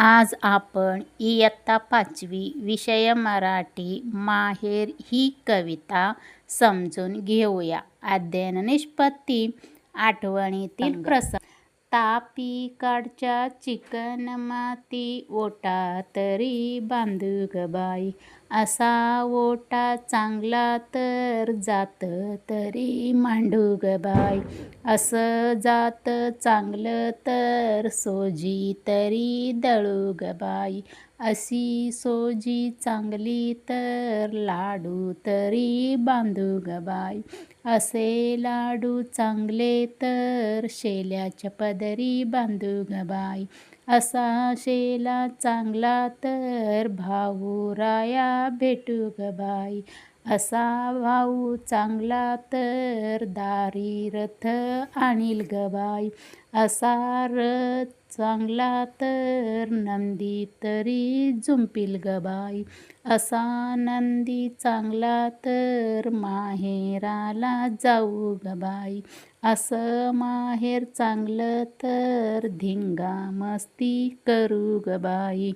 आज आपण इयत्ता पाचवी विषय मराठी माहेर ही कविता समजून घेऊया. अध्ययन निष्पत्ती आठवणीतील प्रसंग. तापी काडच्या चिकन माती ओटा तरी बांधू ग बाई. असा ओटा चांगला तर जात तरी मांडू ग बाय असं जात चांगलं तर सोजी तरी दळू ग बाई. अशी सोजी चांगली तर लाडू तरी बांधू ग बाई. असे लाडू चांगले तर शेल्याच्या पदरी बांधू ग बाई. असा शेला चांगला तर भाऊ राया भेटू ग बाई. असा भाऊ चांगला तर दारी रथ आणील ग असा रथ चांगला तर नंदी तरी झुंपील ग बाई असा नंदी चांगला तर माहेराला जाऊ ग बाई असं माहेर चांगलं तर धिंगा मस्ती करू ग बाई